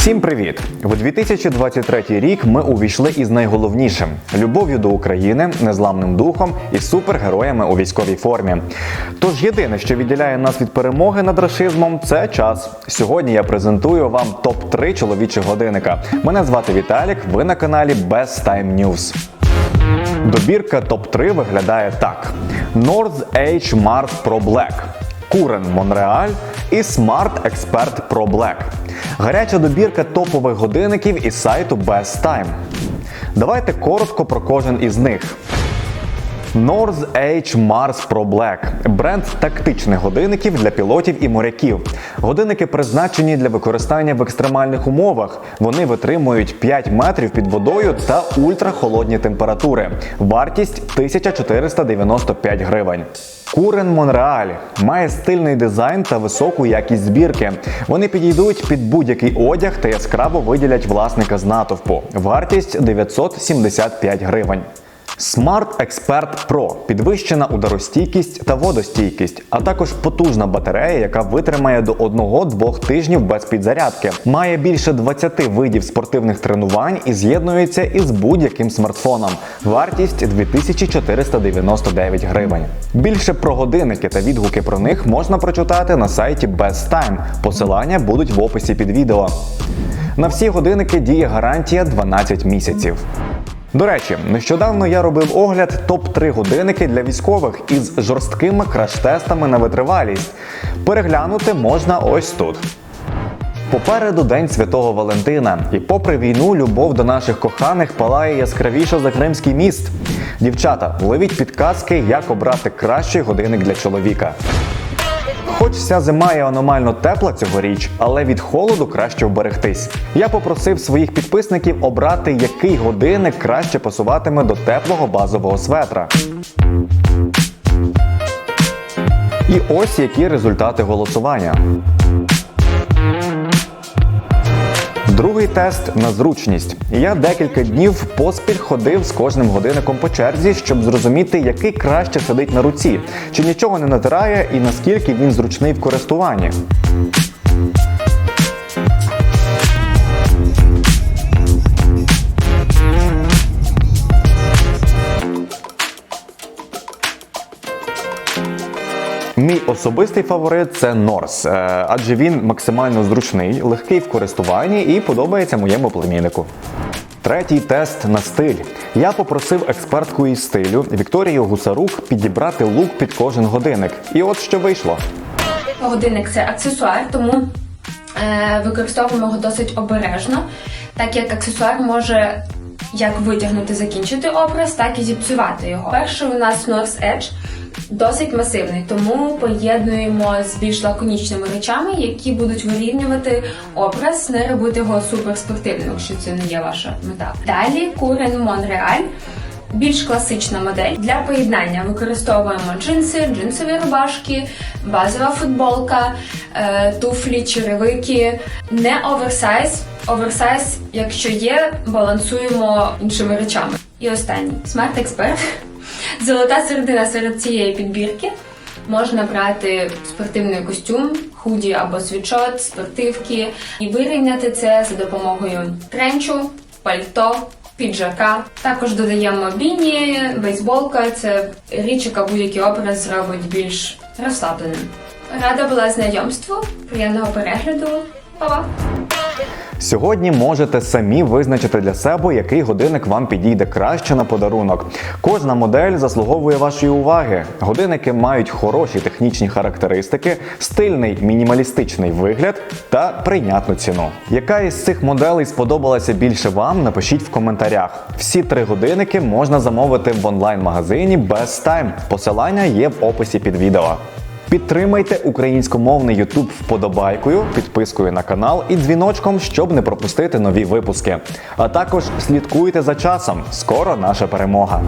Всім привіт! У 2023 рік ми увійшли із найголовнішим любов'ю до України, незламним духом і супергероями у військовій формі. Тож єдине, що відділяє нас від перемоги над рашизмом, це час. Сьогодні я презентую вам топ 3 чоловічих годинника. Мене звати Віталік. Ви на каналі Best Time News. Добірка топ-3 виглядає так: North H Mars Pro Black, Курен Монреаль і Smart Expert Pro Black. Гаряча добірка топових годинників із сайту Best Time. Давайте коротко про кожен із них. North H Mars Pro Black – бренд тактичних годинників для пілотів і моряків. Годинники призначені для використання в екстремальних умовах. Вони витримують 5 метрів під водою та ультрахолодні температури. Вартість 1495 гривень. Курен Монреаль має стильний дизайн та високу якість збірки. Вони підійдуть під будь-який одяг та яскраво виділять власника з натовпу. Вартість 975 гривень. Smart Expert Pro – підвищена ударостійкість та водостійкість, а також потужна батарея, яка витримає до 1-2 тижнів без підзарядки. Має більше 20 видів спортивних тренувань і з'єднується із будь-яким смартфоном. Вартість 2499 гривень. Більше про годинники та відгуки про них можна прочитати на сайті Best Time. Посилання будуть в описі під відео. На всі годинники діє гарантія 12 місяців. До речі, нещодавно я робив огляд топ-3 годинники для військових із жорсткими краш-тестами на витривалість. Переглянути можна ось тут. Попереду День Святого Валентина, і попри війну, любов до наших коханих палає яскравіше за Кримський міст. Дівчата, ловіть підказки, як обрати кращий годинник для чоловіка. Хоч вся зима є аномально тепла цьогоріч, але від холоду краще вберегтись. Я попросив своїх підписників обрати, який годинник краще пасуватиме до теплого базового светра. І ось які результати голосування. Другий тест на зручність. Я декілька днів поспіль ходив з кожним годинником по черзі, щоб зрозуміти, який краще сидить на руці, чи нічого не натирає і наскільки він зручний в користуванні. Мій особистий фаворит це Норс, е, адже він максимально зручний, легкий в користуванні і подобається моєму племіннику. Третій тест на стиль. Я попросив експертку із стилю Вікторію Гусарук підібрати лук під кожен годинник. І от що вийшло. Годинник це аксесуар, тому е, використовуємо його досить обережно, так як аксесуар може як витягнути, закінчити образ, так і зіпсувати його. Перший у нас North Edge досить масивний, тому поєднуємо з більш лаконічними речами, які будуть вирівнювати образ, не робити його суперспортивним, якщо це не є ваша мета. Далі Курен Монреаль. Більш класична модель для поєднання використовуємо джинси, джинсові рубашки, базова футболка, е, туфлі, черевики, не оверсайз. Оверсайз, якщо є, балансуємо іншими речами. І останній Smart Expert. Золота середина серед цієї підбірки. Можна брати спортивний костюм, худі або світшот, спортивки і вирівняти це за допомогою тренчу, пальто, піджака. Також додаємо біні, бейсболка. Це річ, яка будь-який образ зробить більш розслабленим. Рада була знайомству, приємного перегляду. Па-па! Сьогодні можете самі визначити для себе, який годинник вам підійде краще на подарунок. Кожна модель заслуговує вашої уваги. Годинники мають хороші технічні характеристики, стильний мінімалістичний вигляд та прийнятну ціну. Яка із цих моделей сподобалася більше вам? Напишіть в коментарях. Всі три годинники можна замовити в онлайн-магазині Best Time. Посилання є в описі під відео. Підтримайте українськомовний YouTube вподобайкою, підпискою на канал і дзвіночком, щоб не пропустити нові випуски. А також слідкуйте за часом. Скоро наша перемога.